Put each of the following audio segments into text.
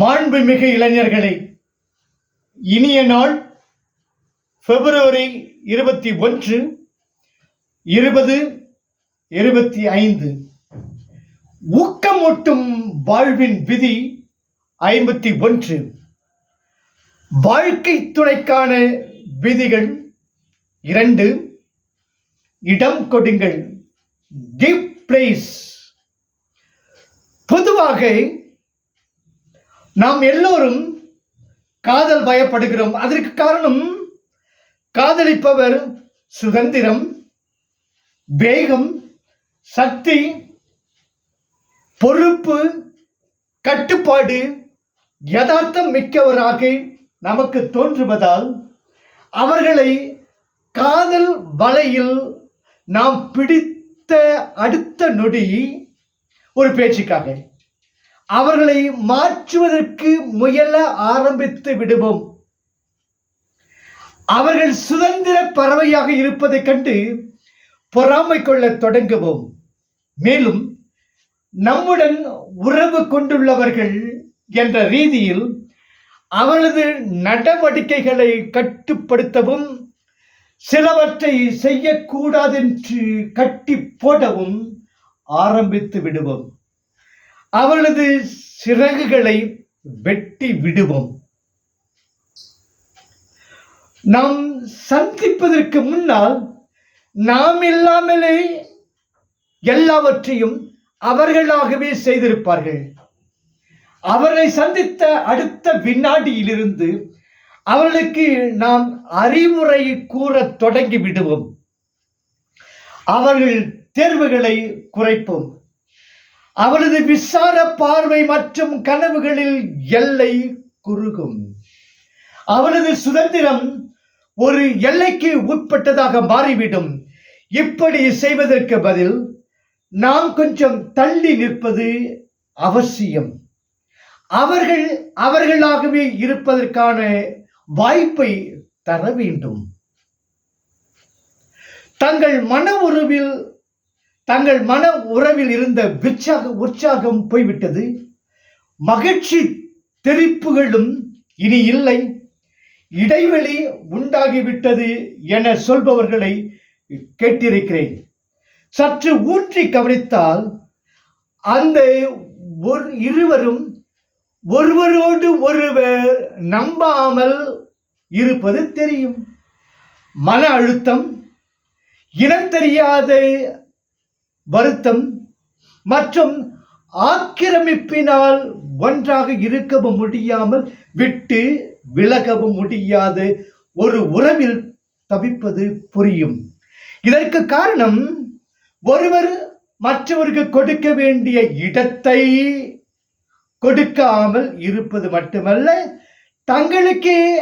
மாண்புமிகு இளைஞர்களே இனிய நாள் பிப்ரவரி இருபத்தி ஒன்று இருபது இருபத்தி ஐந்து. ஊக்கமூட்டும் வாழ்வின் விதி ஐம்பத்தி ஒன்று. வாழ்க்கை துணைக்கான விதிகள் இரண்டு. இடம் கொடுங்கள் கிவ் பிளேஸ் பொதுவாக நாம் எல்லோரும் காதல் பயப்படுகிறோம். அதற்கு காரணம் காதலிப்பவர் சுதந்திரம் வேகம் சக்தி பொறுப்பு கட்டுப்பாடு யதார்த்தம் மிக்கவராக நமக்கு தோன்றுவதால் அவர்களை காதல் வலையில் நாம் பிடித்த அடுத்த நொடி ஒரு பேச்சுக்காக. அவர்களை மாற்றுவதற்கு முயல ஆரம்பித்து விடுவோம். அவர்கள் சுதந்திர பறவையாக இருப்பதைக் கண்டு பொறாமை கொள்ளத் தொடங்குவோம். மேலும் நம்முடன் உறவு கொண்டுள்ளவர்கள் என்ற ரீதியில் அவளது நடவடிக்கைகளை கட்டுப்படுத்தவும் சிலவற்றை செய்யக்கூடாதென்று கட்டி போடவும் ஆரம்பித்து விடுவோம். அவளது சிறகுகளை வெட்டி விடுவோம். நாம் சந்திப்பதற்கு முன்னால் நாம் இல்லாமலே எல்லாவற்றையும் அவர்களாகவே செய்திருப்பார்கள். அவரை சந்தித்த அடுத்த வினாடியிலிருந்து அவர்களுக்கு நாம் அறிவுரை கூறத் தொடங்கி விடுவோம். அவர்கள் தேர்வுகளை குறைப்போம். அவரது விசார பார்வை மற்றும் கனவுகளில் எல்லை குறுகும். அவரது சுதந்திரம் ஒரு எல்லைக்கு உட்பட்டதாக மாறிவிடும். இப்படி செய்வதற்கு பதில் நாம் கொஞ்சம் தள்ளி நிற்பது அவசியம். அவர்கள் அவர்களாகவே இருப்பதற்கான வாய்ப்பை தர வேண்டும். தங்கள் மன உருவில் தங்கள் மன உறவில் இருந்த உற்சாக உற்சாகம் போய்விட்டது. மகிழ்ச்சி தெரிப்புகளும் இனி இல்லை. இடைவெளி உண்டாகிவிட்டது என சொல்பவர்களை கேட்டிருக்கிறேன். சற்று ஊற்றி கவனித்தால் அந்த ஒரு இருவரும் ஒருவரோடு ஒருவர் நம்பாமல் இருப்பது தெரியும். மன அழுத்தம் இனம் தெரியாத வருத்தம் மற்றும் ஆக்கிரமிப்பினால் ஒன்றாக இருக்கவும் முடியாமல் விட்டு விலகவும் முடியாது. ஒரு உறவில் தவிப்பது புரியும். இதற்கு காரணம் ஒருவர் மற்றவருக்கு கொடுக்க வேண்டிய இடத்தை கொடுக்காமல் இருப்பது மட்டுமல்ல தங்களுக்கே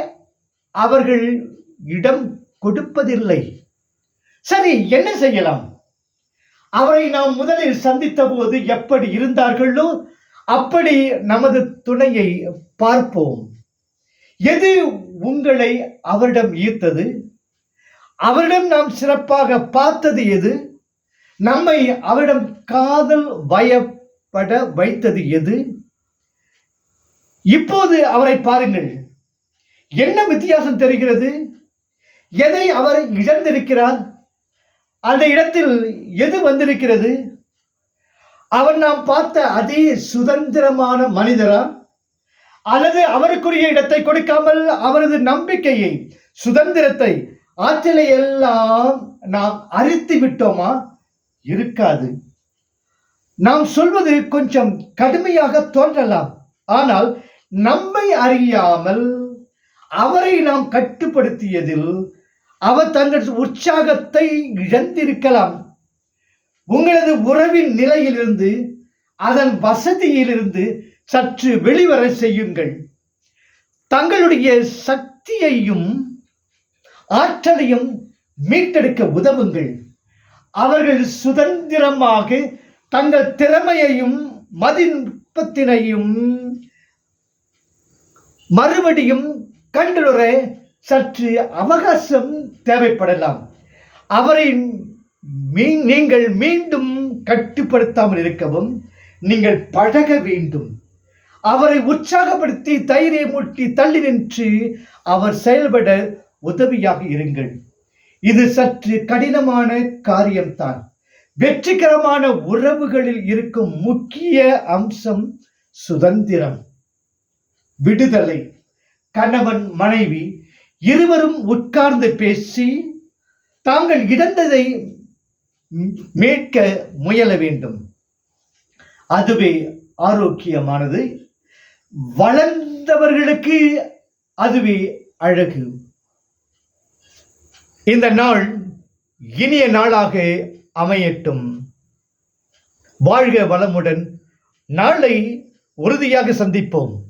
அவர்கள் இடம் கொடுப்பதில்லை. சரி என்ன செய்யலாம்? அவரை நாம் முதலில் சந்தித்த போது எப்படி இருந்தார்களோ அப்படி நமது துணையை பார்ப்போம். எது உங்களை அவரிடம் ஈர்த்தது? அவரிடம் நாம் சிறப்பாக பார்த்தது எது? நம்மை அவரிடம் காதல் பயப்பட வைத்தது எது? இப்போது அவரை பாருங்கள். என்ன வித்தியாசம் தெரிகிறது? எதை அவர் இழந்திருக்கிறார்? அந்த இடத்தில் எது வந்திருக்கிறது? அவர் நாம் பார்த்த அதே சுதந்திரமான மனிதரா? அல்லது அவருக்குரிய இடத்தை கொடுக்காமல் அவரது நம்பிக்கையை சுதந்திரத்தை ஆற்றலை எல்லாம் நாம் அரித்து விட்டோமா? இருக்காது. நாம் சொல்வது கொஞ்சம் கடுமையாக தோன்றலாம். ஆனால் நம்மை அறியாமல் அவரை நாம் கட்டுப்படுத்தியதில் அவர் தங்கள் உற்சாகத்தை இழந்திருக்கலாம். உங்களது உறவின் நிலையிலிருந்து அதன் வசதியிலிருந்து சற்று வெளிவர செய்யுங்கள். தங்களுடைய சக்தியையும் ஆற்றலையும் மீட்டெடுக்க உதவுங்கள். அவர்கள் சுதந்திரமாக தங்கள் திறமையையும் மதிப்பத்தினையும் மறுபடியும் கண்டுரை சற்று அவகாசம் தேவைப்படலாம். அவரை மீ- நீங்கள் மீண்டும் கட்டுப்படுத்தாமல் இருக்கவும் நீங்கள் பழக வேண்டும். அவரை உற்சாகப்படுத்தி தைரியமூட்டி தள்ளி நின்று அவர் செயல்பட உதவியாக இருங்கள். இது சற்று கடினமான காரியம்தான். வெற்றிகரமான உறவுகளில் இருக்கும் முக்கிய அம்சம் சுதந்திரம். விடுதலை. கணவன் மனைவி இருவரும் உட்கார்ந்து பேசி தாங்கள் இழந்ததை மீட்க முயல வேண்டும். அதுவே ஆரோக்கியமானது. வளர்ந்தவர்களுக்கு அதுவே அழகு. இந்த நாள் இனிய நாளாக அமையட்டும். வாழ்க வளமுடன். நாளை உறுதியாக சந்திப்போம்.